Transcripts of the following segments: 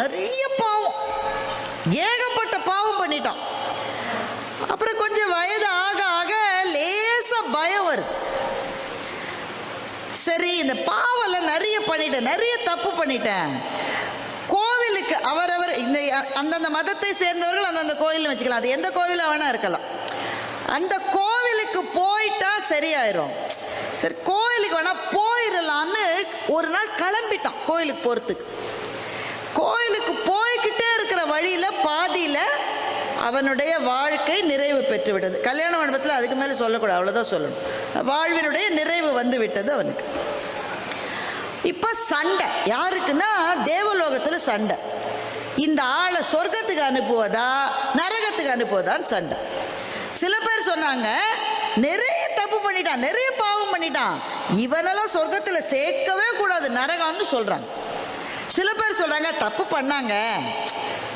நிறைய பாவம். ஏகப்பட்ட பாவம் பண்ணிட்டோம். அப்புறம் கொஞ்சம் வயது ஆக ஆக லேசா பயம் வருது. சரி இந்த பாவெல்லாம் நிறைய பண்ணிட்டேன் நிறைய தப்பு பண்ணிட்டேன். கோவிலுக்கு அவரவர் இந்த அந்தந்த மதத்தை சேர்ந்தவர்கள் அந்தந்த கோயில் வச்சுக்கலாம். அது எந்த கோவிலாக வேணா இருக்கலாம். அந்த கோவிலுக்கு போயிட்டா சரியாயிரும். சரி கோயிலுக்கு வேணா போயிடலான்னு ஒரு நாள் கிளம்பிட்டான் கோயிலுக்கு போகிறதுக்கு கோயிலுக்கு போய்கிட்டே இருக்கிற வழியில் பாதியில் அவனுடைய வாழ்க்கை நிறைவு பெற்று விட்டது கல்யாண மண்டபத்தில் அதுக்கு மேலே சொல்லக்கூடாது அவ்வளோதான் சொல்லணும். வாழ்வினுடைய நிறைவு வந்து விட்டது அவனுக்கு. இப்போ சண்டை. யாருக்குன்னா தேவலோகத்தில் சண்டை. இந்த ஆளை சொர்க்கத்துக்கு அனுப்புவதா நரகத்துக்கு அனுப்புவதான்னு சண்டை. சில பேர் சொன்னாங்க நிறைய தப்பு பண்ணிட்டான் நிறைய பாவம் பண்ணிட்டான். இவனெல்லாம் சொர்க்கத்தில் சேர்க்கவே கூடாது நரகம்னு சொல்கிறாங்க சில பேர் சொல்றாங்க தப்பு பண்ணாங்க.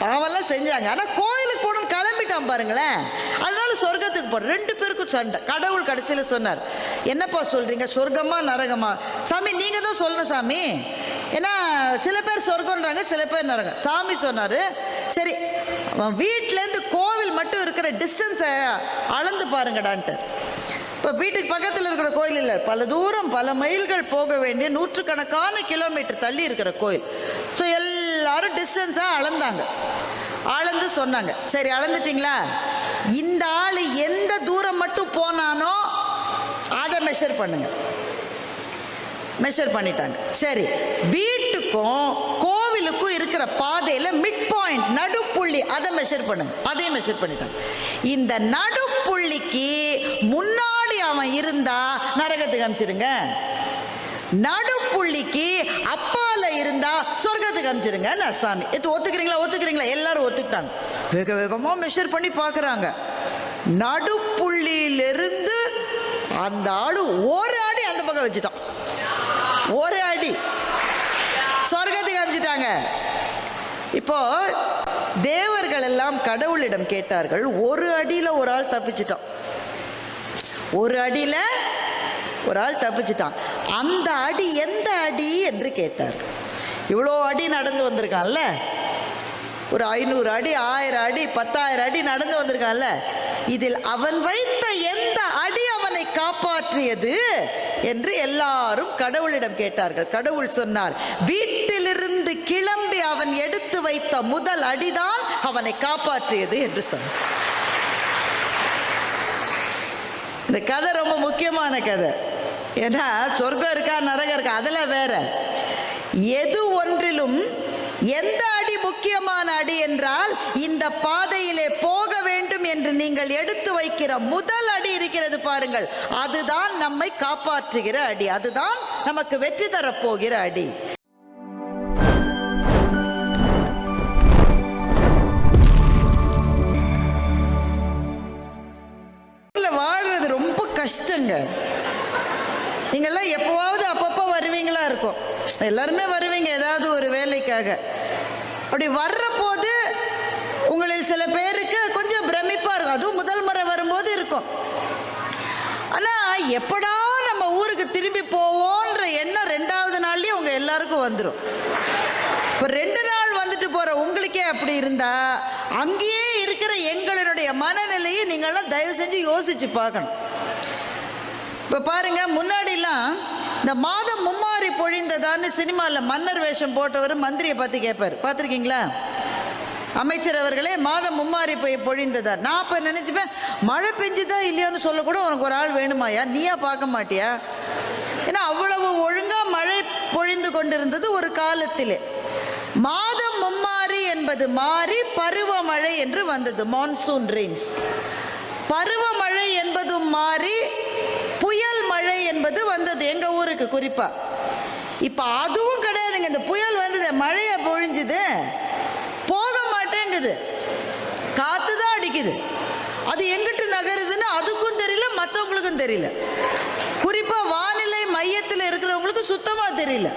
பாவெல்லாம் செஞ்சாங்க. ஆனா கோயிலுக்கு போகணும் கிளம்பிட்டான் பாருங்களேன். அதனால சொர்க்கத்துக்கு போற ரெண்டு பேருக்கும் சண்டை. கடவுள் கடைசியில் சொன்னார். என்னப்பா சொல்றீங்க? சொர்க்கமா நரகமா? சாமி நீங்க தான் சொல்லணும் சாமி. ஏன்னா சில பேர் சொர்க்கம்ன்றாங்க சில பேர் நரகம். சாமி சொன்னாரு சரி அவன் வீட்டிலேருந்து கோவில் மட்டும் இருக்கிற டிஸ்டன்ஸை அளந்து பாருங்கடான்ட்டு இப்போ வீட்டுக்கு பக்கத்தில் இருக்கிற கோயில் இல்லை. பல தூரம் பல மைல்கள் போக வேண்டிய நூற்றுக்கணக்கான கிலோமீட்டர் தள்ளி இருக்கிற கோயில். ஸோ எல்லாரும் டிஸ்டன்ஸாக அளந்தாங்க. அளந்து சொன்னாங்க. சரி அளந்துட்டீங்களா? இந்த ஆள் எந்த தூரம் மட்டும் போனானோ அதை மெஷர் பண்ணுங்க. மெஷர் பண்ணிட்டாங்க. சரி வீட்டுக்கும் கோவிலுக்கும் இருக்கிற பாதையில் மிட் பாயிண்ட் நடுப்புள்ளி அதை மெஷர் பண்ணுங்க. அதையும் மெஷர் பண்ணிட்டாங்க. இந்த நடுப்புள்ளிக்கு முன்னாடி அவன் இருந்தா நரகத்துக்கு அமிச்சிருங்க. நடுப்புள்ளிக்கு அப்பால இருந்தா சொர்க்கத்துக்கு அமிச்சிருங்க நான் சாமி? இது ஒத்துக்கிறீங்களா ஒத்துக்கிறீங்களா? எல்லாரும் ஒத்துக்கிட்டாங்க. வேக வேகமா மெஷர் பண்ணி பாக்குறாங்க. நடுப்புள்ளியிலிருந்து அந்த ஆளு ஒரு அடி அந்த பக்கம் வச்சுட்டான். ஒரு அடி. சொர்க்கத்துக்கு அமிச்சிட்டாங்க. இப்போ தேவர்கள் எல்லாம் கடவுளிடம் கேட்டார்கள் ஒரு அடியில ஒரு ஆள் தப்பிச்சிட்டான். ஒரு அடியில் ஒரு ஆள் தப்பிச்சிட்டான். அந்த அடி எந்த அடி என்று கேட்டார். இவ்வளோ அடி நடந்து வந்திருக்கான்ல? ஒரு ஐநூறு அடி ஆயிரம் அடி பத்தாயிரம் அடி நடந்து வந்திருக்கான்ல? இதில் அவன் வைத்த எந்த அடி அவனை காப்பாற்றியது என்று எல்லாரும் கடவுளிடம் கேட்டார்கள். கடவுள் சொன்னார் வீட்டிலிருந்து கிளம்பி அவன் எடுத்து வைத்த முதல் அடிதான் அவனை காப்பாற்றியது என்று சொன்னார். இந்த கதை ரொம்ப முக்கியமான கதை. ஏன்னா சொர்க்கம் இருக்கா நரகம் இருக்கா அதெல்லாம் வேற. எது ஒன்றிலும் எந்த அடி முக்கியமான அடி என்றால் இந்த பாதையிலே போக வேண்டும் என்று நீங்கள் எடுத்து வைக்கிற முதல் அடி இருக்கிறது பாருங்கள். அதுதான் நம்மை காப்பாற்றுகிற அடி. அதுதான் நமக்கு வெற்றி தரப்போகிற அடி. கஷ்டங்க. நீங்கெல்லாம் எப்போவாவது அப்பப்போ வருவீங்களா இருக்கும். எல்லாருமே வருவீங்க ஏதாவது ஒரு வேலைக்காக. அப்படி வர்ற போது உங்களில் சில பேருக்கு கொஞ்சம் பிரமிப்பாக இருக்கும். அதுவும் முதல் முறை வரும்போது இருக்கும். ஆனால் எப்படா நம்ம ஊருக்கு திரும்பி போவோன்ற எண்ணம் ரெண்டாவது நாள்லயே உங்கள் எல்லாருக்கும் வந்துடும் இப்போ ரெண்டு நாள் வந்துட்டு போகிற உங்களுக்கே அப்படி இருந்தால் அங்கேயே இருக்கிற எங்களுடைய மனநிலையை நீங்கள்லாம் தயவு செஞ்சு யோசித்து பார்க்கணும். இப்போ பாருங்க முன்னாடிலாம் இந்த மாதம் மும்மாறி பொழிந்ததான்னு சினிமாவில் மன்னர் வேஷம் போட்டவர் மந்திரியை பார்த்து கேட்பார் பார்த்துருக்கீங்களா? அமைச்சர் அவர்களே மாதம் மும்மாறி போய் பொழிந்ததா நான் இப்போ நினச்சிப்பேன் மழை பெஞ்சுதா இல்லையான்னு சொல்லக்கூட உனக்கு ஒரு ஆள் வேணுமாயா நீயா பார்க்க மாட்டியா? ஏன்னா அவ்வளவு ஒழுங்கா மழை பொழிந்து கொண்டிருந்தது ஒரு காலத்திலே. மாதம் மும்மாறி என்பது மாறி பருவமழை என்று வந்தது. மான்சூன் ரெயின்ஸ் பருவமழை என்பதும் மாறி எது வந்தது? எங்க ஊருக்கு குறிப்பா. இப்ப அதுவும் கிடையாதுங்க. இந்த புயல் வந்தது மழையை பொழிஞ்சுது. போக மாட்டேங்குது. காத்து தான் அடிக்குது. அது எங்கிட்டு நகருதுன்னு அதுக்கும் தெரியல மற்றவங்களுக்கும் தெரியல. குறிப்பா வானிலை மையத்தில் இருக்கிறவங்களுக்கு சுத்தமா தெரியல.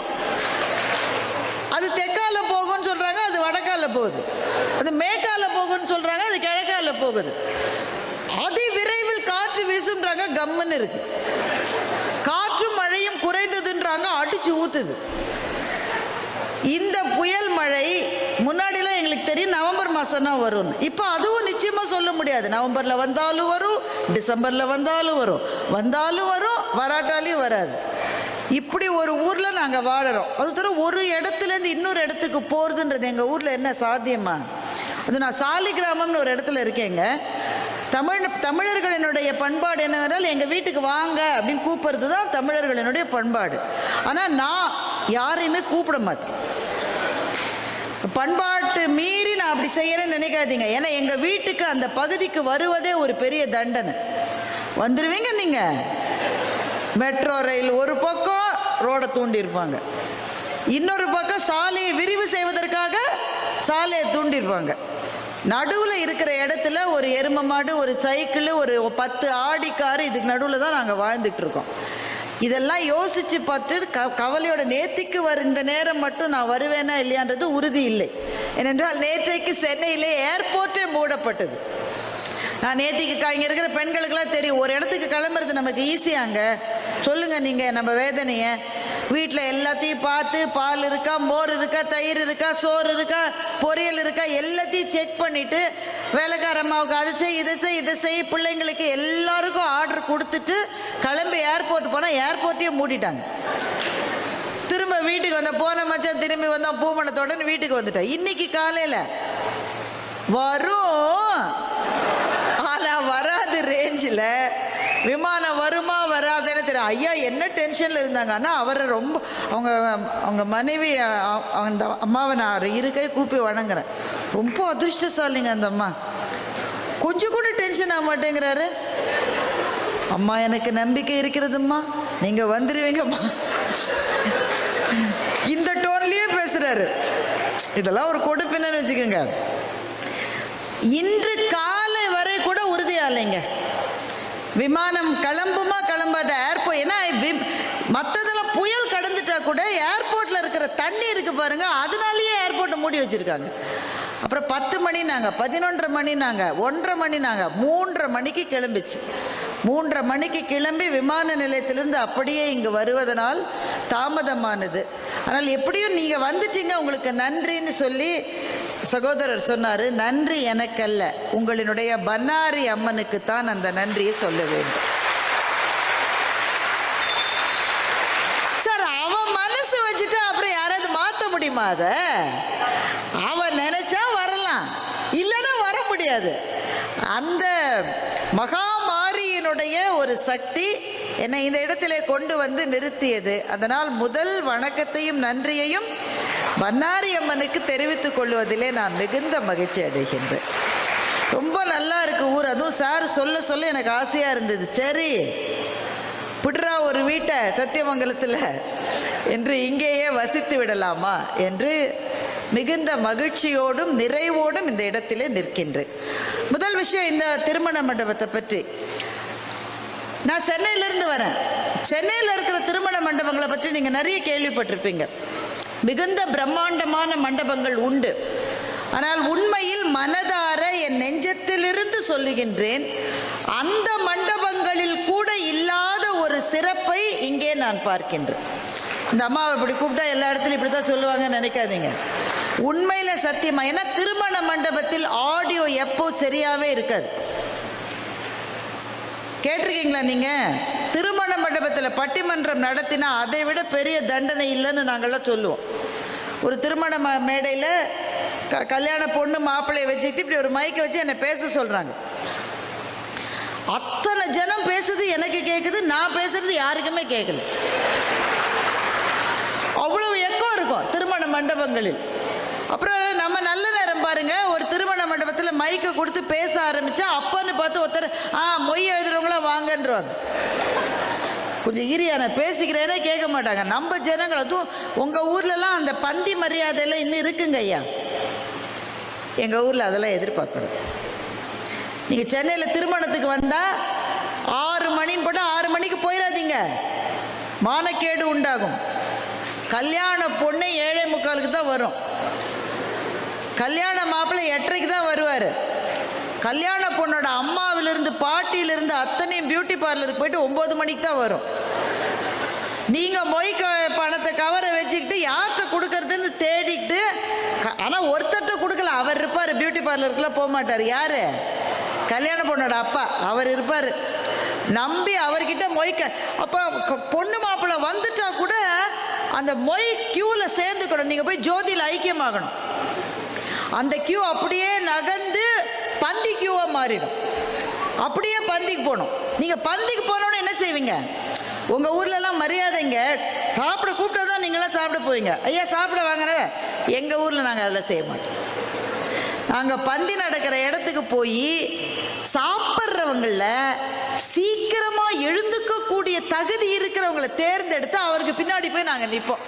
அது தெற்கால போகும்னு சொல்றாங்க அது வடக்கால போகுது. அது மேற்கால போகும்னு சொல்றாங்க அது கிழக்கால போகுது. அதி விரைவில் காற்று வீசுன்றாங்க கம்முன்னு இருக்கு. குறைந்ததுன்றாங்க அடிச்சு ஊத்துது. இந்த புயல் மழை முன்னாடிலாம் எங்களுக்கு தெரியும் நவம்பர் மாதம் தான் வரும்னு. இப்போ அதுவும் நிச்சயமாக சொல்ல முடியாது. நவம்பரில் வந்தாலும் வரும் டிசம்பரில் வந்தாலும் வரும். வந்தாலும் வரும் வராட்டாலையும் வராது. இப்படி ஒரு ஊரில் நாங்கள் வாழறோம். அது தவிர ஒரு இடத்துலேருந்து இன்னொரு இடத்துக்கு போகிறதுன்றது எங்கள் ஊரில் என்ன சாத்தியமா? அது நான் சாலி கிராமம்னு ஒரு இடத்துல இருக்கேங்க. தமிழ் தமிழர்களினுடைய பண்பாடு என்னவென்றால் எங்கள் வீட்டுக்கு வாங்க அப்படின்னு கூப்பிடுறது தான் தமிழர்களினுடைய பண்பாடு. ஆனால் நான் யாரையுமே கூப்பிட மாட்டேன். பண்பாட்டு மீறி நான் அப்படி செய்யறேன்னு நினைக்காதீங்க. ஏன்னா எங்கள் வீட்டுக்கு அந்த பகுதிக்கு வருவதே ஒரு பெரிய தண்டனை. வந்துடுவீங்க நீங்கள் மெட்ரோ ரயில் ஒரு பக்கம் ரோடை தூண்டியிருப்பாங்க இன்னொரு பக்கம் சாலையை விரிவு செய்வதற்காக சாலையை தூண்டியிருப்பாங்க நடுவில் இருக்கிற இடத்துல ஒரு எரும மாடு ஒரு சைக்கிள் ஒரு பத்து ஆடி காரு இதுக்கு நடுவில் தான் நாங்கள் வாழ்ந்துட்டு இருக்கோம். இதெல்லாம் யோசிச்சு பார்த்து க கவலையோட நேத்திக்கு வர இந்த நேரம் மட்டும் நான் வருவேனா இல்லையான்றது உறுதி இல்லை. ஏனென்றால் நேற்றைக்கு சென்னையிலே ஏர்போர்ட்டே மூடப்பட்டது. நான் நேத்திக்கு இங்கே இங்க இருக்கிற பெண்களுக்கெல்லாம் தெரியும் ஒரு இடத்துக்கு கிளம்புறது நமக்கு ஈஸியாங்க சொல்லுங்க நீங்க நம்ம வேதனையை. வீட்டில் எல்லாத்தையும் பார்த்து பால் இருக்கா மோர் இருக்கா தயிர் இருக்கா சோறு இருக்கா பொரியல் இருக்கா எல்லாத்தையும் செக் பண்ணிவிட்டு வேலைக்காரம்மாவுக்கு அதை செய் இதை செய் இதை செய் பிள்ளைங்களுக்கு எல்லாருக்கும் ஆர்டர் கொடுத்துட்டு கிளம்பி ஏர்போர்ட் போனால் ஏர்போர்ட்டையே மூடிட்டாங்க. திரும்ப வீட்டுக்கு வந்த போன மச்சான் திரும்பி வந்தான் பூமணத்தோட வீட்டுக்கு வந்துட்டேன் இன்னைக்கு காலையில் வரும். ஆனால் வராது ரேஞ்சில் விமானம் வருமா தெரியும் ஐயா என்ன டென்ஷனில் இருந்தாங்க? ஆனால் அவரை ரொம்ப அவங்க அவங்க மனைவி அந்த அம்மாவை நான் இருக்கை கூப்பி வணங்குறேன். ரொம்ப அதிர்ஷ்டசாலிங்க அந்த அம்மா. கொஞ்சம் கூட டென்ஷன் ஆக மாட்டேங்கிறாரு. அம்மா எனக்கு நம்பிக்கை இருக்கிறதும்மா. நீங்கள் வந்துடுவீங்கம்மா இந்த டோன்லேயே பேசுகிறாரு இதெல்லாம் ஒரு கொடுப்பின்னு வச்சுக்கோங்க. இன்று காலை வரை கூட உறுதியா இல்லைங்க. விமானம் கிளம்புமா கிளம்பாத ஏர்போர்ட் ஏன்னா வி- புயல் கடந்துட்டா கூட ஏர்போர்ட்டில் இருக்கிற தண்ணி இருக்கு பாருங்க அதனாலேயே ஏர்போர்ட்டை மூடி வச்சிருக்காங்க. அப்புறம் பத்து மணி நாங்கள் பதினொன்றரை மணி நாங்கள் ஒன்றரை மணி நாங்கள் மூன்றரை மணிக்கு கிளம்பிச்சு. மூன்றரை மணிக்கு கிளம்பி விமான நிலையத்திலிருந்து அப்படியே இங்கே வருவதனால் தாமதமானது. ஆனால் எப்படியும் நீங்கள் வந்துட்டீங்க உங்களுக்கு நன்றின்னு சொல்லி சகோதரர் சொன்னாரு நன்றி எனக்கல்ல. உங்களினுடைய பன்னாரி அம்மனுக்கு தான் அந்த நன்றியை சொல்ல வேண்டும். சார் அவன் மனசு வச்சுட்டு அப்புறம் யாராவது மாத்த முடியுமா அத? அவன் நினைச்சா வரலாம். இல்லைன்னா வர முடியாது. அந்த மகாமாரியினுடைய ஒரு சக்தி என்னை இந்த இடத்திலே கொண்டு வந்து நிறுத்தியது. அதனால் முதல் வணக்கத்தையும் நன்றியையும் பன்னாரி அம்மனுக்கு தெரிவித்துக் கொள்வதிலே நான் மிகுந்த மகிழ்ச்சி அடைகின்றேன். ரொம்ப நல்லா இருக்கு ஊர். அதுவும் சார் சொல்ல சொல்ல எனக்கு ஆசையா இருந்தது. சரி புட்ரா ஒரு வீட்டை சத்தியமங்கலத்தில் என்று இங்கேயே வசித்து விடலாமா என்று மிகுந்த மகிழ்ச்சியோடும் நிறைவோடும் இந்த இடத்திலே நிற்கின்றேன். முதல் விஷயம் இந்த திருமண மண்டபத்தை பற்றி. நான் சென்னையிலேருந்து வரேன். சென்னையில் இருக்கிற திருமண மண்டபங்களை பற்றி நீங்கள் நிறைய கேள்விப்பட்டிருப்பீங்க. மிகுந்த பிரம்மாண்டமான மண்டபங்கள் உண்டு. ஆனால் உண்மையில் மனதார என் நெஞ்சத்திலிருந்து சொல்லுகின்றேன் அந்த மண்டபங்களில் கூட இல்லாத ஒரு சிறப்பை இங்கே நான் பார்க்கின்றேன். இந்த அம்மாவை இப்படி கூப்பிட்டா எல்லா இடத்துலையும் இப்படி தான் சொல்லுவாங்கன்னு நினைக்காதீங்க. உண்மையில் சத்தியமா ஏன்னா திருமண மண்டபத்தில் ஆடியோ எப்போ சரியாகவே இருக்காது. கேட்டிருக்கீங்களா நீங்கள் திருமண பட்டிமன்றம் நடத்தினா அதை விட பெரிய தண்டனை இல்லைன்னு நாங்கள்லாம் சொல்லுவோம். ஒரு திருமண ம- மேடையில் க கல்யாண பொண்ணு மாப்பிள்ளையை வச்சுக்கிட்டு இப்படி ஒரு மைக்கை வச்சு என்னை பேச சொல்கிறாங்க அத்தனை ஜனம் பேசுது எனக்கு கேட்குது நான் பேசுறது யாருக்குமே கேட்கல அவ்வளவு எக்கம் இருக்கும் திருமண மண்டபங்களில். அப்புறம் நம்ம நல்ல நேரம் பாருங்க ஒரு திருமண மண்டபத்தில் மைக்கை கொடுத்து பேச ஆரம்பிச்சா அப்பன்னு பார்த்து ஒருத்தர் ஆ மொய் எழுதுறவங்களாம் வாங்கன்றவாங்க கொஞ்சம் இரியா நான் பேசிக்கிறேனே கேட்க மாட்டாங்க. நம்ம ஜனங்கள் அதுவும் உங்கள் ஊர்லலாம் அந்த பந்தி மரியாதையெல்லாம் இன்னும் இருக்குங்க ஐயா. எங்கள் ஊரில் அதெல்லாம் எதிர்பார்க்கணும் நீங்கள் சென்னையில் திருமணத்துக்கு வந்தால் ஆறு மணின்னு போட்டால் ஆறு மணிக்கு போயிடாதீங்க மானக்கேடு உண்டாகும். கல்யாண பொண்ணு ஏழை முக்காலுக்கு தான் வரும். கல்யாண மாப்பிள்ளை எட்டரைக்கு தான் வருவார். கல்யாண பொண்ணோட அம்மாவிலிருந்து பாட்டியிலிருந்து அத்தனையும் பியூட்டி பார்லருக்கு போயிட்டு ஒம்பது மணிக்கு தான் வரும். நீங்கள் மொய் க பணத்தை கவரை வச்சுக்கிட்டு யார்கிட்ட கொடுக்கறதுன்னு தேடிக்கிட்டு ஆனா ஒருத்தர்கிட்ட கொடுக்கல. அவர் பார்லருக்குலாம் போக மாட்டார். யாரு? கல்யாண பொண்ணோட அப்பா. அவர் இருப்பார். நம்பி அவர்கிட்ட மொய்க்க அப்போ பொண்ணு மாப்பிள்ளை வந்துட்டா கூட அந்த மொய் கியூவில் சேர்ந்துக்கணும். நீங்கள் போய் ஜோதியில் ஐக்கியமாகணும். அந்த கியூ அப்படியே நகர்ந்து பந்தி கியூவாக மாறிடும். அப்படியே பந்திக்கு போகணும். நீங்கள் பந்திக்கு போனோன்னு என்ன செய்வீங்க? உங்கள் ஊர்லலாம் மரியாதைங்க சாப்பிட கூப்பிட்டா தான் நீங்களாம் சாப்பிட போவீங்க. ஐயா சாப்பிட வாங்குற எங்கள் ஊரில் நாங்கள் அதெல்லாம் செய்ய மாட்டோம். நாங்கள் பந்தி நடக்கிற இடத்துக்கு போய் சாப்பிட்றவங்கள சீக்கிரமாக எழுந்துக்கக்கூடிய தகுதி இருக்கிறவங்களை தேர்ந்தெடுத்து அவருக்கு பின்னாடி போய் நாங்கள் நிற்போம்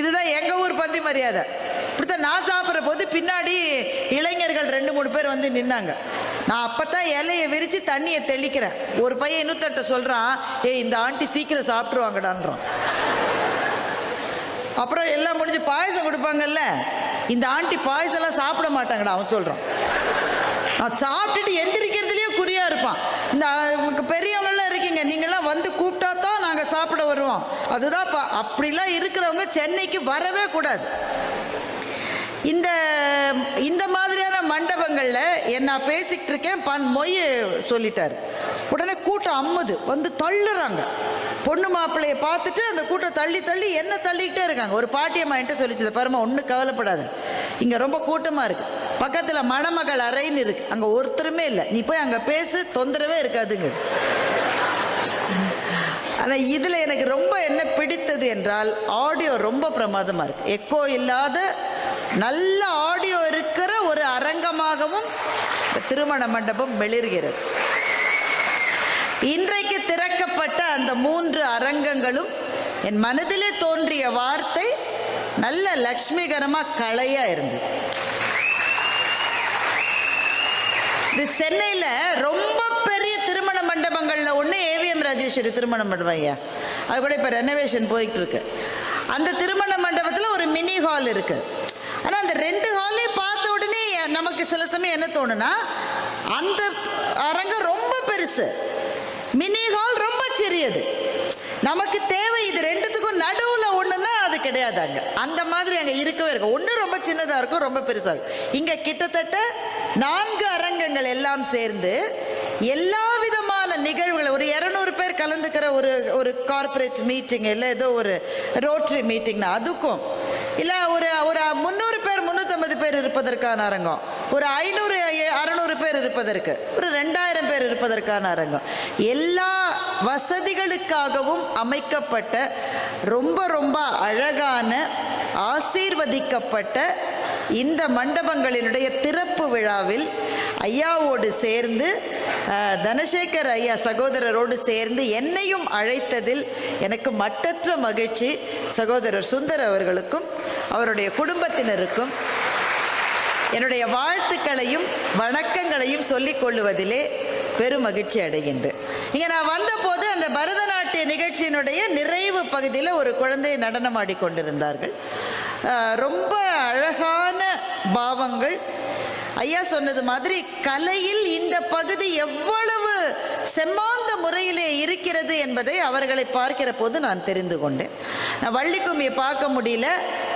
இதுதான் எங்கள் ஊர் பந்தி மரியாதை. இப்படித்தான் நான் சாப்பிட்ற போது பின்னாடி இளைஞர்கள் ரெண்டு மூணு பேர் வந்து நின்னாங்க. நான் அப்பத்தான் இலையை விரிச்சு தண்ணியை தெளிக்கிறேன். ஒரு பையன் இன்னொருத்தட்ட சொல்றான் ஏய் இந்த ஆண்டி சீக்கிரம் சாப்பிட்டுருவாங்கடான்றான். அப்புறம் எல்லாம் முடிஞ்சு பாயசம் கொடுப்பாங்கல்ல இந்த ஆண்டி பாயசம் சாப்பிட மாட்டாங்கடா அவன் சொல்றான். நான் சாப்பிட்டுட்டு எந்திரிக்கிறதுலயே குறியா இருப்பான். இந்த உங்களுக்கு பெரியவங்களாம் இருக்கீங்க நீங்களாம் வந்து கூப்பிட்டா தான் நாங்கள் சாப்பிட வருவோம். அதுதான் பா- அப்படிலாம் இருக்கிறவங்க சென்னைக்கு வரவே கூடாது. இந்த இந்த மாதிரியான மண்டபங்களில் என்ன நான் பேசிக்கிட்டு இருக்கேன் பன் மொய் சொல்லிட்டார். உடனே கூட்டம் அம்முது வந்து தள்ளுறாங்க. பொண்ணு மாப்பிள்ளையை பார்த்துட்டு அந்த கூட்டம் தள்ளி தள்ளி என்ன தள்ளிக்கிட்டே இருக்காங்க. ஒரு பாட்டியம்மா என்கிட்ட சொல்லிச்சு பரமா ஒன்றும் கவலைப்படாது. இங்கே ரொம்ப கூட்டமாக இருக்கு. பக்கத்தில் மணமகள் அறைன்னு இருக்கு. அங்கே ஒருத்தருமே இல்லை. நீ போய் அங்கே பேசு தொந்தரவே இருக்காதுங்க. ஆனால் இதில் எனக்கு ரொம்ப என்ன பிடித்தது என்றால் ஆடியோ ரொம்ப பிரமாதமாக இருக்கு. எக்கோ இல்லாத நல்ல ஆடியோ இருக்கிற ஒரு அரங்கமாகவும் திருமண மண்டபம் வெளிர்கிறது. இன்றைக்கு திறக்கப்பட்ட அந்த மூன்று அரங்கங்களும் என் மனதிலே தோன்றிய வார்த்தை நல்ல லக்ஷ்மிகரமா கலையாக இருந்தது. இது சென்னையில் ரொம்ப பெரிய திருமண மண்டபங்கள்ல ஒன்று ஏவிஎம் ராஜேஸ்வரி திருமண மண்டபம் ஐயா. அது கூட இப்போ ரெனோவேஷன் போயிட்டு இருக்கு. அந்த திருமண மண்டபத்தில் ஒரு மினி ஹால் இருக்குது அந்த ரெண்டு ஹாலையும் பார்த்த உடனே நமக்கு சில சமயம் என்ன தோணுனா அந்த அரங்கம் ரொம்ப பெருசு. மினி ஹால் ரொம்ப சிறியது. நமக்கு தேவை இது ரெண்டுத்துக்கும் நடுவுல ஒண்ணுன்னா அது கிடையாது அங்க. அந்த மாதிரி அங்க இருக்கவே இருக்கும். ஒண்ணு ரொம்ப சின்னதா இருக்கும் ரொம்ப பெருசா இருக்கும். இங்க கிட்டத்தட்ட நான்கு அரங்கங்கள் எல்லாம் சேர்ந்து எல்லா விதமான நிகழ்வுகள் ஒரு இரநூறு பேர் கலந்துக்கிற ஒரு ஒரு கார்ப்பரேட் மீட்டிங் இல்லை ஏதோ ஒரு ரோட்டரி மீட்டிங்னா அதுக்கும். இல்லை ஒரு ஒரு முந்நூறு பேர் முந்நூற்றம்பது பேர் இருப்பதற்கான அரங்கம். ஒரு ஐநூறு அறநூறு பேர் இருப்பதற்கு ஒரு ரெண்டாயிரம் பேர் இருப்பதற்கான அரங்கம். எல்லா வசதிகளுக்காகவும் அமைக்கப்பட்ட ரொம்ப ரொம்ப அழகான ஆசீர்வதிக்கப்பட்ட இந்த மண்டபங்களினுடைய திறப்பு விழாவில் ஐயாவோடு சேர்ந்து அஹ், தனசேகர் ஐயா சகோதரரோடு சேர்ந்து என்னையும் அழைத்ததில் எனக்கு மட்டற்ற மகிழ்ச்சி. சகோதரர் சுந்தர் அவர்களுக்கும் அவருடைய குடும்பத்தினருக்கும் என்னுடைய வாழ்த்துக்களையும் வணக்கங்களையும் சொல்லிக் கொள்ளுவதிலே பெரும் மகிழ்ச்சி அடைகின்றேன் இங்கே நான் வந்தபோது அந்த பரதநாட்டிய நிகழ்ச்சியினுடைய நிறைவு பகுதியில் ஒரு குழந்தை நடனமாடி கொண்டிருந்தார்கள் ரொம்ப அழகான பாவங்கள். ஐயா சொன்னது மாதிரி கலையில் இந்த பகுதி எவ்வளவு செம்மாந்த முறையிலே இருக்கிறது என்பதை அவர்களை பார்க்கிற போது நான் தெரிந்து கொண்டேன். நான் வள்ளிக்கும்மியை பார்க்க முடியல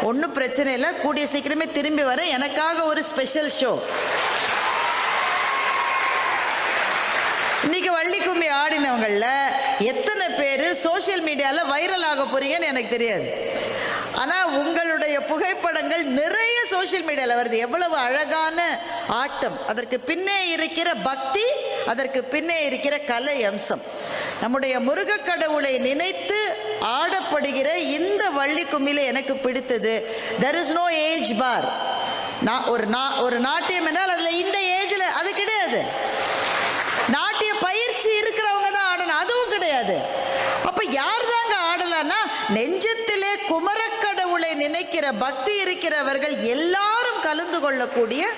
ஒன்றும் பிரச்சனை இல்லை. கூடிய சீக்கிரமே திரும்பி வரேன். எனக்காக ஒரு ஸ்பெஷல் ஷோ இன்னைக்கு வள்ளிக்கும்மி ஆடினவங்களில் எத்தனை பேர் சோஷியல் மீடியாவில் வைரல் ஆக போறீங்கன்னு எனக்கு தெரியாது. ஆனால் உங்களுடைய புகைப்படங்கள் நிறைய சோஷியல் மீடியாவில் வருது. எவ்வளவு அழகான ஆட்டம். அதற்கு பின்னே இருக்கிற பக்தி அதற்கு பின்னே இருக்கிற கலை அம்சம். நம்முடைய முருகக் கடவுளை நினைத்து ஆடப்படுகிற இந்த வள்ளி கும்மில எனக்கு பிடித்தது. There is no age bar நான் ஒரு நா ஒரு நாட்டியம் என்றால் அதில் இந்த ஏஜில் அது கிடையாது. நாட்டிய பயிற்சி இருக்கிறவங்க தான் ஆடணும் அதுவும் கிடையாது. அப்போ யார் தாங்க ஆடலாம்னா நெஞ்சத்திலே குமரக்கடவுளை நினைக்கிற பக்தி இருக்கிறவர்கள் எல்லாரும் கலந்து கொள்ளக்கூடிய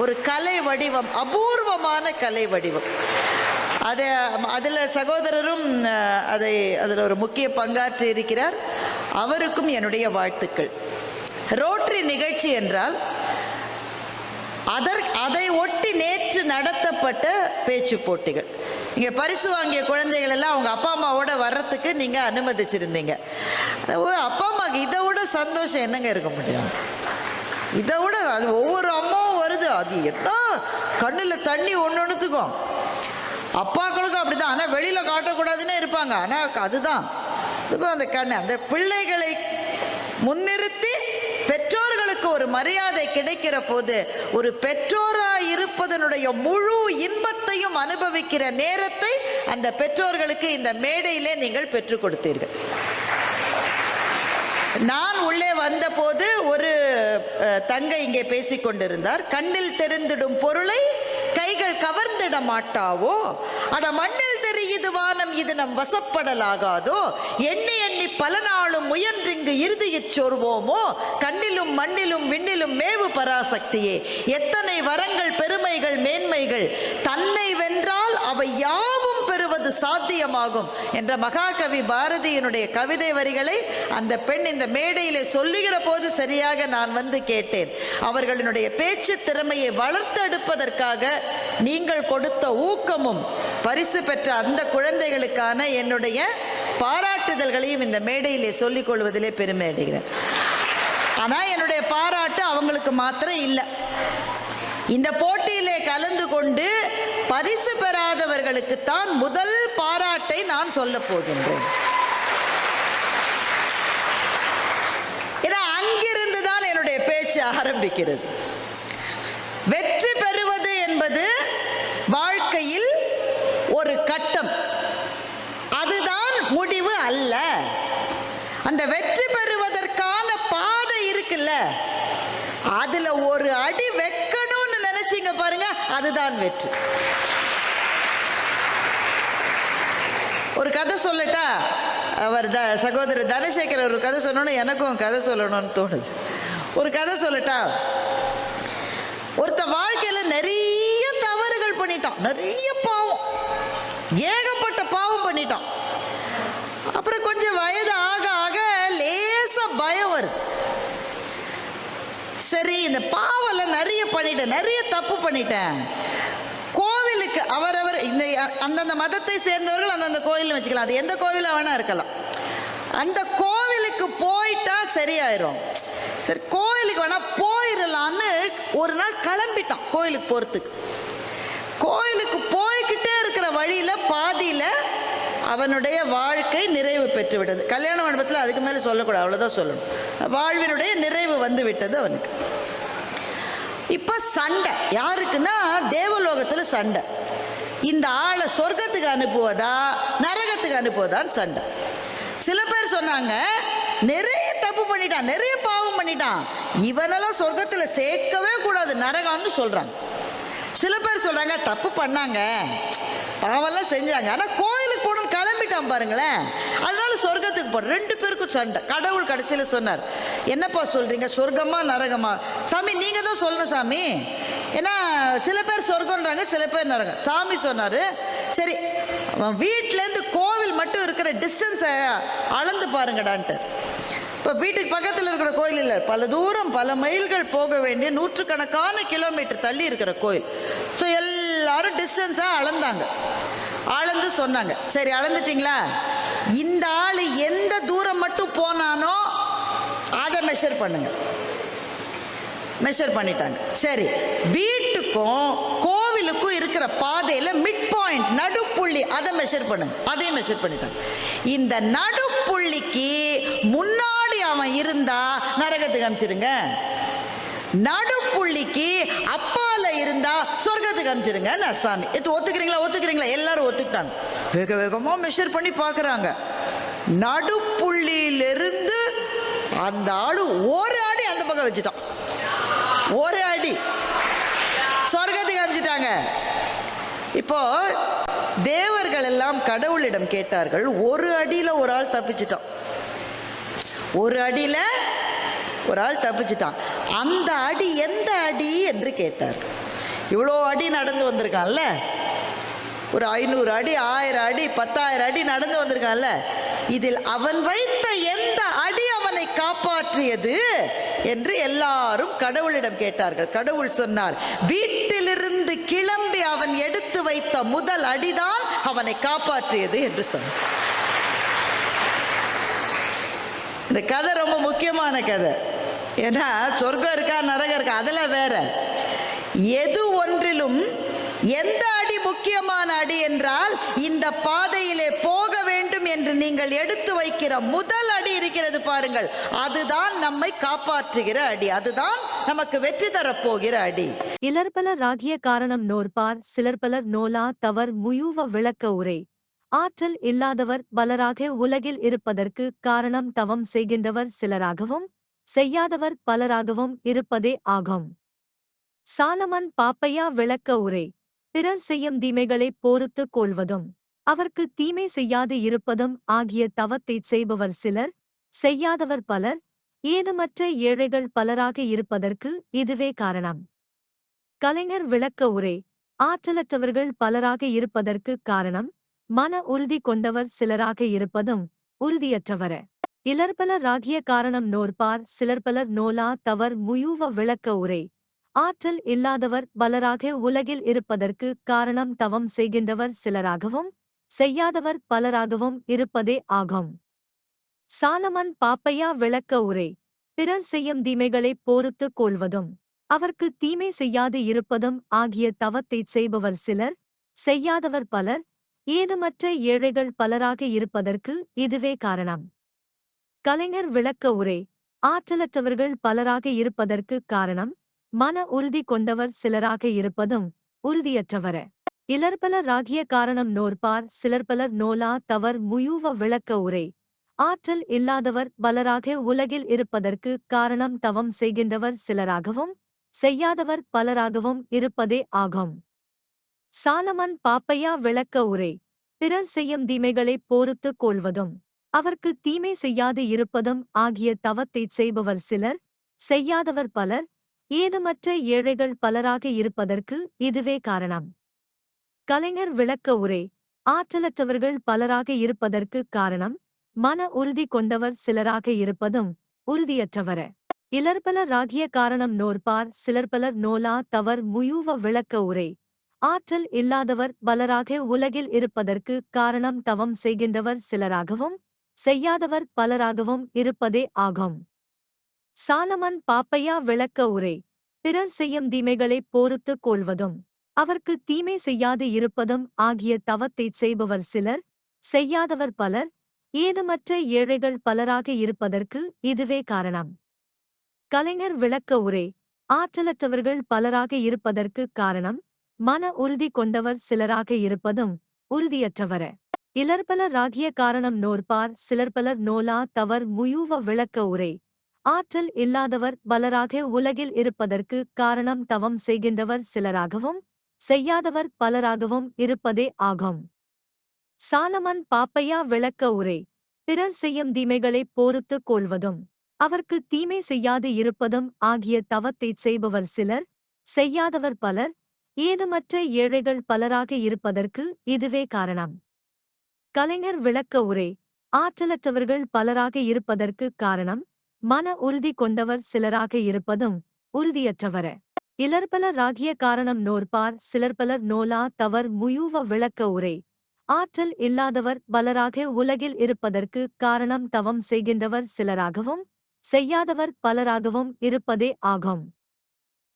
ஒரு கலை வடிவம் அபூர்வமான கலை வடிவம். அதை அதில் சகோதரரும் அதை அதில் ஒரு முக்கிய பங்காற்றி இருக்கிறார். அவருக்கும் என்னுடைய வாழ்த்துக்கள். ரோட்டரி நிகழ்ச்சி என்றால் அதற் அதை ஒட்டி நேற்று நடத்தப்பட்ட பேச்சு போட்டிகள். இங்கே பரிசு வாங்கிய குழந்தைகள் எல்லாம் அவங்க அப்பா அம்மாவோட வர்றதுக்கு நீங்கள் அனுமதிச்சிருந்தீங்க. அப்பா அம்மாவுக்கு இதை விட சந்தோஷம் என்னங்க இருக்க முடியும்? இதை விட அது ஒவ்வொரு அம்மா அது என்ன? கண்ணில் தண்ணி ஒன்று ஒன்றுத்துக்கும் அப்பாக்களுக்கும் அப்படிதான். ஆனால் வெளியில் காட்டக்கூடாதுன்னு இருப்பாங்க. ஆனால் அதுதான். அந்த கண்ணு. அந்த பிள்ளைகளை முன்னிறுத்தி பெற்றோர்களுக்கு ஒரு மரியாதை கிடைக்கிற போது ஒரு பெற்றோராய் இருப்பதனுடைய முழு இன்பத்தையும் அனுபவிக்கிற நேரத்தை அந்த பெற்றோர்களுக்கு இந்த மேடையிலே நீங்கள் பெற்றுக் கொடுத்தீர்கள். நான் உள்ளே வந்தபோது ஒரு தங்கை இங்கே பேசிக் கொண்டிருந்தார். கண்ணில் தெரிந்திடும் பொருளை கைகள் கவர்ந்திட மாட்டாவோ? அட மண்ணில் தெரியுது வானம் இது நம் வசப்படலாகாதோ? எண்ணி எண்ணி பல நாளும் முயன்றிங்கு இறுதியிற் சொர்வோமோ? கண்ணிலும் மண்ணிலும் விண்ணிலும் மேவு பராசக்தியே. எத்தனை வரங்கள் பெருமைகள் மேன்மைகள். தன்னை வென்றால் அவை யாவும் அது சாத்தியமாகும் என்ற மகாகவி பாரதியினுடைய கவிதை வரிகளை அந்த பெண் இந்த மேடையிலே சொல்லுகிற போது சரியாக நான் வந்து கேட்டேன். அவர்களினுடைய பேச்சு திறமையை வளர்த்தெடுப்பதற்காக நீங்கள் கொடுத்த ஊக்கமும் பரிசு பெற்ற அந்த குழந்தைகளுக்கான என்னுடைய பாராட்டுதல்களையும் இந்த மேடையிலே சொல்லிக் கொள்வதிலே பெருமை அடைகிறேன் ஆனால் என்னுடைய பாராட்டு அவங்களுக்கு மாத்திரம் இல்லை. இந்த போட்டியிலே கலந்து கொண்டு பரிசு பெறாதவர்களுக்கு தான் முதல் பாராட்டை நான் சொல்ல போகின்றேன். ஏன்னா அங்கிருந்து தான் என்னுடைய பேச்சு ஆரம்பிக்கிறது. வெற்றி பெறுவது என்பது வாழ்க்கையில் ஒரு கட்டம். அதுதான் முடிவு அல்ல. அந்த வெற்றி பெறுவதற்கான பாதை இருக்குல்ல. அதுல ஒரு அடி வைக்கணும்னு நினைச்சீங்க பாருங்க அதுதான் வெற்றி. ஒரு கதை சொல்லட்டா அவர் த சகோதரர் தனசேகர் ஒரு கதை சொன்னோன்னு எனக்கும் கதை சொல்லணும்னு தோணுது. ஒரு கதை சொல்லட்டா ஒருத்த வாழ்க்கையில் நிறைய தவறுகள் பண்ணிட்டான். நிறைய பாவம். ஏகப்பட்ட பாவம் பண்ணிட்டான். அப்புறம் கொஞ்சம் வயது ஆக ஆக லேசா பயம் வருது. சரி இந்த பாவம்லாம் நிறைய பண்ணிட்டேன் நிறைய தப்பு பண்ணிட்டேன். இருக்கு. அவரவர் இந்த அந்தந்த மதத்தை சேர்ந்தவர்கள் அந்தந்த கோயில் வச்சுக்கலாம். அது எந்த கோவிலாக வேணா இருக்கலாம். அந்த கோவிலுக்கு போயிட்டா சரியாயிரும். சரி கோயிலுக்கு வேணா போயிடலான்னு ஒரு நாள் கிளம்பிட்டான் கோயிலுக்கு போகிறதுக்கு கோயிலுக்கு போய்கிட்டே இருக்கிற வழியில பாதியில அவனுடைய வாழ்க்கை நிறைவு பெற்று விட்டது. கல்யாண மண்டபத்தில் அதுக்கு மேலே சொல்லக்கூடாது அவ்வளோதான் சொல்லணும். வாழ்வினுடைய நிறைவு வந்து விட்டது அவனுக்கு. இப்ப சண்டை. யாருக்குன்னா தேவலோகத்துல சண்டை. இந்த ஆளை சொர்க்கத்துக்கு அனுப்புவதா நரகத்துக்கு அனுப்புவதான்னு சண்டை. சில பேர் சொன்னாங்க நிறைய தப்பு பண்ணிட்டான் நிறைய பாவம் பண்ணிட்டான். இவனெல்லாம் சொர்க்கத்துல சேர்க்கவே கூடாது நரகம்னு சொல்றாங்க. சில பேர் சொல்றாங்க தப்பு பண்ணாங்க. பாவம்லாம் செஞ்சாங்க. ஆனா கோயில் கூட பாருங்களேன். அதனால சொர்க்கத்துக்கு போற ரெண்டு பேருக்கும் சண்டை. கடவுள் கடைசியில சொன்னார் என்னப்பா சொல்றீங்க? சொர்க்கமா நரகமா? சாமி நீங்க தான் சொல்லணும் சாமி. ஏன்னா சில பேர் சொர்க்கம்ன்றாங்க சில பேர் நரகம். சாமி சொன்னாரு சரி வீட்டிலேருந்து கோவில் மட்டும் இருக்கிற டிஸ்டன்ஸை அளந்து பாருங்கடான்ட்டு. இப்போ வீட்டுக்கு பக்கத்தில் இருக்கிற கோயில் இல்லை பல தூரம் பல மைல்கள் போக வேண்டிய நூற்றுக்கணக்கான கிலோமீட்டர் தள்ளி இருக்கிற கோயில். ஸோ எல்லாரும் டிஸ்டன்ஸாக அளந்தாங்க. அளந்து சொன்னாங்க. சரி அளந்துட்டீங்களா? இந்த ஆள் எந்த தூரம் மட்டும் போனானோ அதை மெஷர் பண்ணுங்க. மெஷர் பண்ணிட்டாங்க. சரி வீட்டுக்கும் கோவிலுக்கும் இருக்கிற பாதையில் மிட் பாயிண்ட் நடுப்புள்ளி அதை மெஷர் பண்ணுங்க. அதையும் மெஷர் பண்ணிட்டாங்க. இந்த நடுப்புள்ளிக்கு முன்னாடி அவன் இருந்தா நரகத்துக்கு அமிச்சிருங்க நடுப்புள்ளிக்கு அப்ப இருந்தா சொர்க்கத்துக்கு அமிச்சிருங்க சாமி? இது ஒத்துக்கிறீங்களா ஒத்துக்கிறீங்களா? எல்லாரும் ஒத்துக்கிட்டாங்க. வேக வேகமா மெஷர் பண்ணி பார்க்கறாங்க. நடுப்புள்ளியிலிருந்து அந்த ஆளு ஒரு அடி அந்த பக்கம் வச்சுட்டான். ஒரு அடி. சொர்க்கத்துக்கு அமிச்சிட்டாங்க இப்போ தேவர்கள் எல்லாம் கடவுளிடம் கேட்டார்கள் ஒரு அடியில ஒரு ஆள் தப்பிச்சிட்டான். ஒரு அடியில ஒரு ஆள் தப்பிச்சிட்டான். அந்த அடி எந்த அடி என்று கேட்டார்கள். இவ்வளோ அடி நடந்து வந்திருக்கான்ல? ஒரு ஐநூறு அடி ஆயிரம் அடி பத்தாயிரம் அடி நடந்து வந்திருக்கான்ல? இதில் அவன் வைத்த எந்த அடி அவனை காப்பாற்றியது என்று எல்லாரும் கடவுளிடம் கேட்டார்கள். கடவுள் சொன்னார் வீட்டிலிருந்து கிளம்பி அவன் எடுத்து வைத்த முதல் அடிதான் அவனை காப்பாற்றியது என்று சொன்னார். இந்த கதை ரொம்ப முக்கியமான கதை. ஏன்னா சொர்க்கம் இருக்கா நரகம் இருக்கா அதெல்லாம் வேற. எது ஒன்றிலும் எந்த அடி முக்கியமான அடி என்றால் இந்த பாதையிலே போக வேண்டும் என்று நீங்கள் எடுத்து வைக்கிற முதல் அடி இருக்கிறது பாருங்கள். அதுதான் நம்மை காப்பாற்றுகிற அடி. அதுதான் நமக்கு வெற்றி தரப்போகிற அடி. இலர்பலராகிய காரணம் நோற்பார் சிலர்பலர் நோலா தவர் முயூவ விளக்க உரை. ஆற்றல் இல்லாதவர் பலராக உலகில் இருப்பதற்கு காரணம் தவம் செய்கின்றவர் சிலராகவும் செய்யாதவர் பலராகவும் இருப்பதே ஆகும். சாலமன் பாப்பையா விளக்க உரை. பிறர் செய்யும் தீமைகளைப் போருத்துக் கொள்வதும் அவர்க்கு தீமை செய்யாது இருப்பதும் ஆகிய தவத்தைச் செய்பவர் சிலர் செய்யாதவர் பலர் ஏதுமற்ற ஏழைகள் பலராக இருப்பதற்கு இதுவே காரணம். கலைஞர் விளக்க உரை. ஆற்றலற்றவர்கள் பலராக இருப்பதற்கு காரணம் மன உறுதி கொண்டவர் சிலராக இருப்பதும் உறுதியற்றவர. இலர்பலராகிய காரணம் நோர்பார் சிலர்பலர் நோலா தவர் முயூவ விளக்க உரை. ஆற்றல் இல்லாதவர் பலராக உலகில் இருப்பதற்கு காரணம் தவம் செய்கின்றவர் சிலராகவும் செய்யாதவர் பலராகவும் இருப்பதே ஆகும். சாலமன் பாப்பையா விளக்க உரை பிறர் செய்யும் தீமைகளைப் போருத்துக் கொள்வதும் அவர்க்கு தீமை செய்யாது இருப்பதும் ஆகிய தவத்தைச் செய்பவர் சிலர் செய்யாதவர் பலர் ஏதுமற்ற ஏழைகள் பலராக இருப்பதற்கு இதுவே காரணம். கலைஞர் விளக்க உரை ஆற்றலற்றவர்கள் பலராக இருப்பதற்கு காரணம் மன உறுதி கொண்டவர் சிலராக இருப்பதும் உறுதியற்றவர. இலர்பலர் ராகிய காரணம் நோர்பார் சிலர்பலர் நோலா தவர் முயூவ விளக்க உரை. ஆற்றல் இல்லாதவர் பலராக உலகில் இருப்பதற்கு காரணம் தவம் செய்கின்றவர் சிலராகவும் செய்யாதவர் பலராகவும் இருப்பதே ஆகும். சாலமன் பாப்பையா விளக்க உரை. பிறர் செய்யும் தீமைகளைப் போருத்துக் கொள்வதும் அவர்க்கு தீமை செய்யாது இருப்பதும் ஆகிய தவத்தைச் செய்பவர் சிலர் செய்யாதவர் பலர் ஏதுமற்ற ஏழைகள் பலராக இருப்பதற்கு இதுவே காரணம். கலைஞர் விளக்க உரை ஆற்றலற்றவர்கள் பலராக இருப்பதற்கு காரணம் மன உறுதி கொண்டவர் சிலராக இருப்பதும் உறுதியற்றவர. இலர்பலராகிய காரணம் நோர்பார் சிலர்பலர் நோலா தவர் முயூவ விளக்க உரை ஆற்றல் இல்லாதவர் பலராக உலகில் இருப்பதற்கு காரணம் தவம் செய்கின்றவர் சிலராகவும் செய்யாதவர் பலராகவும் இருப்பதே ஆகும். சாலமன் பாப்பையா விளக்க உரை. பிறர் செய்யும் தீமைகளைப் போருத்துக் கொள்வதும் அவர்க்கு தீமை செய்யாது இருப்பதும் ஆகிய தவத்தைச் செய்பவர் சிலர் செய்யாதவர் பலர் ஏதுமற்ற ஏழைகள் பலராக இருப்பதற்கு இதுவே காரணம். கலைஞர் விளக்க உரை. ஆற்றலற்றவர்கள் பலராக இருப்பதற்கு காரணம் மன உறுதி கொண்டவர் சிலராக இருப்பதும் உறுதியற்றவர. இலர்பலராகிய காரணம் நோர்பார் சிலர்பலர் நோலா தவர் முயூவ விளக்க உரை. ஆற்றல் இல்லாதவர் பலராக உலகில் இருப்பதற்கு காரணம் தவம் செய்கின்றவர் சிலராகவும் செய்யாதவர் பலராகவும் இருப்பதே ஆகும். சாலமன் பாப்பையா விளக்க உரை பிறர் செய்யும் தீமைகளைப் போருத்துக் கொள்வதும் அவர்க்கு தீமை செய்யாது இருப்பதும் ஆகிய தவத்தைச் செய்பவர் சிலர் செய்யாதவர் பலர் ஏதுமற்ற ஏழைகள் பலராக இருப்பதற்கு இதுவே காரணம். கலைஞர் விளக்க உரை ஆற்றலற்றவர்கள் பலராக இருப்பதற்கு காரணம் மன உறுதி கொண்டவர் சிலராக இருப்பதும் உறுதியற்றவர. இலர்பலர் ஆகிய காரணம் நோர்பார் சிலர்பலர் நோலா தவர் முயூவ விளக்க உரை. ஆற்றல் இல்லாதவர் பலராக உலகில் இருப்பதற்கு காரணம் தவம் செய்கின்றவர் சிலராகவும் செய்யாதவர் பலராகவும் இருப்பதே ஆகும்.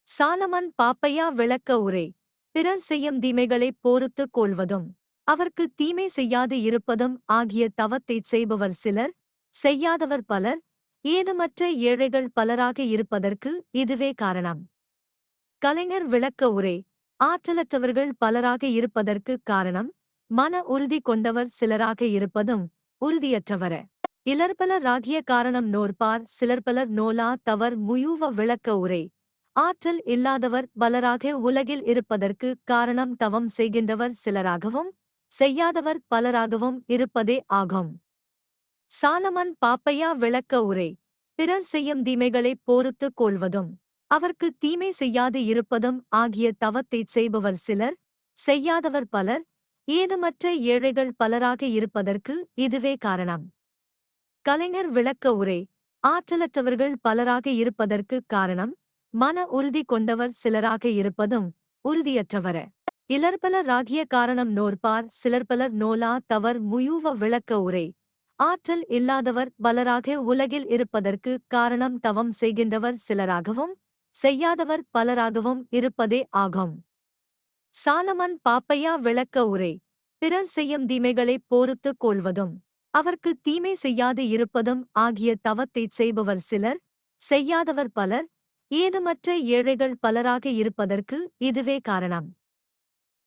சாலமன் பாப்பையா விளக்க உரை. பிறர் செய்யும் தீமைகளைப் போருத்துக் கொள்வதும் அவர்க்கு தீமை செய்யாது இருப்பதும் ஆகிய தவத்தைச் செய்பவர் சிலர் செய்யாதவர் பலர் ஏதுமற்ற ஏழைகள் பலராக இருப்பதற்கு இதுவே காரணம். கலைஞர் விளக்க உரை ஆற்றலற்றவர்கள் பலராக இருப்பதற்கு காரணம் மன உறுதி கொண்டவர் சிலராக இருப்பதும் உறுதியற்றவர. இலர்பலராகிய காரணம் நோர்பார் சிலர்பலர் நோலா தவர் முயூவ விளக்க உரை ஆற்றல் இல்லாதவர் பலராக உலகில் இருப்பதற்கு காரணம் தவம் செய்கின்றவர் சிலராகவும் செய்யாதவர் பலராகவும் இருப்பதே ஆகும். சாலமன் பாப்பையா விளக்க உரை. பிறர் செய்யும் தீமைகளைப் போருத்துக் கொள்வதும் அவர்க்கு தீமை செய்யாது இருப்பதும் ஆகிய தவத்தைச் செய்பவர் சிலர் செய்யாதவர் பலர் ஏதுமற்ற ஏழைகள் பலராக இருப்பதற்கு இதுவே காரணம். கலைஞர் விளக்க உரை. ஆற்றலற்றவர்கள் பலராக இருப்பதற்கு காரணம் மன உறுதி கொண்டவர் சிலராக இருப்பதும் உறுதியற்றவர. இலர்பலராகிய காரணம் நோர்பார் சிலர்பலர் நோலா தவர் முயூவ விளக்க உரை. ஆற்றல் இல்லாதவர் பலராக உலகில் இருப்பதற்கு காரணம் தவம் செய்கின்றவர் சிலராகவும் செய்யாதவர் பலராகவும் இருப்பதே ஆகும். சாலமன் பாப்பையா விளக்க உரை பிறர் செய்யும் தீமைகளைப் பொறுத்துக் கொள்வதும் அவர்க்கு தீமை செய்யாது இருப்பதும் ஆகிய தவத்தைச் செய்பவர் சிலர் செய்யாதவர் பலர் ஏதுமற்ற ஏழைகள் பலராக இருப்பதற்கு இதுவே காரணம்.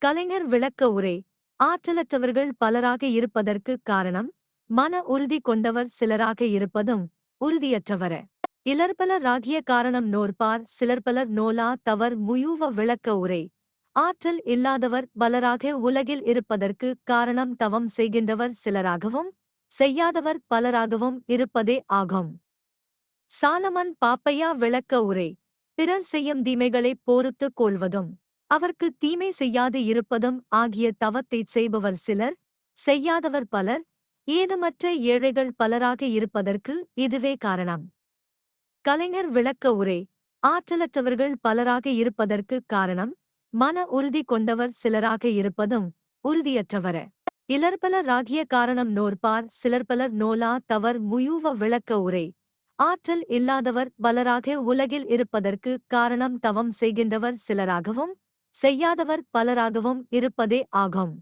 கலைஞர் விளக்க உரை ஆற்றலற்றவர்கள் பலராக இருப்பதற்கு காரணம் மன உறுதி கொண்டவர் சிலராக இருப்பதும் உறுதியற்றவர. இலர்பலர் ஆகிய காரணம் நோர்பார் சிலர்பலர் நோலா தவர் முயூவ விளக்க உரை. ஆற்றல் இல்லாதவர் பலராக உலகில் இருப்பதற்கு காரணம் தவம் செய்கின்றவர் சிலராகவும் செய்யாதவர் பலராகவும் இருப்பதே ஆகும். சாலமன் பாப்பையா விளக்க உரை. பிறர் செய்யும் தீமைகளைப் போருத்துக் கொள்வதும் அவர்க்கு தீமை செய்யாது இருப்பதும் ஆகிய தவத்தைச் செய்பவர் சிலர் செய்யாதவர் பலர் ஏதுமற்ற ஏழைகள் பலராக இருப்பதற்கு இதுவே காரணம். கலைஞர் விளக்க உரை ஆற்றலற்றவர்கள் பலராக இருப்பதற்கு காரணம் மன உறுதி கொண்டவர் சிலராக இருப்பதும் உறுதியற்றவர. இலர்பலராகிய காரணம் நோர்பார் சிலர்பலர் நோலா தவர் முயூவ விளக்க உரை ஆற்றல் இல்லாதவர் பலராக உலகில் இருப்பதற்கு காரணம் தவம் செய்கின்றவர் சிலராகவும் செய்யாதவர் பலராகவும் இருப்பதே ஆகும்.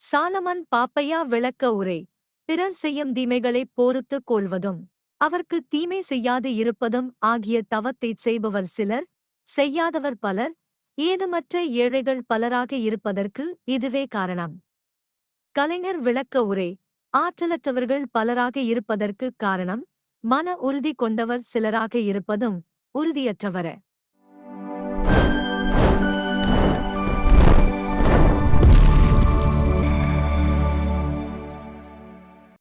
சாலமன் பாப்பையா விளக்க உரை. பிறர் செய்யும் தீமைகளைப் போருத்துக் கொள்வதும் அவர்க்கு தீமை செய்யாது இருப்பதும் ஆகிய தவத்தைச் செய்பவர் சிலர் செய்யாதவர் பலர் ஏதுமற்ற ஏழைகள் பலராக இருப்பதற்கு இதுவே காரணம். கலைஞர் விளக்க உரை. ஆற்றலற்றவர்கள் பலராக இருப்பதற்கு காரணம் மன உறுதி கொண்டவர் சிலராக இருப்பதும் உறுதியற்றவர.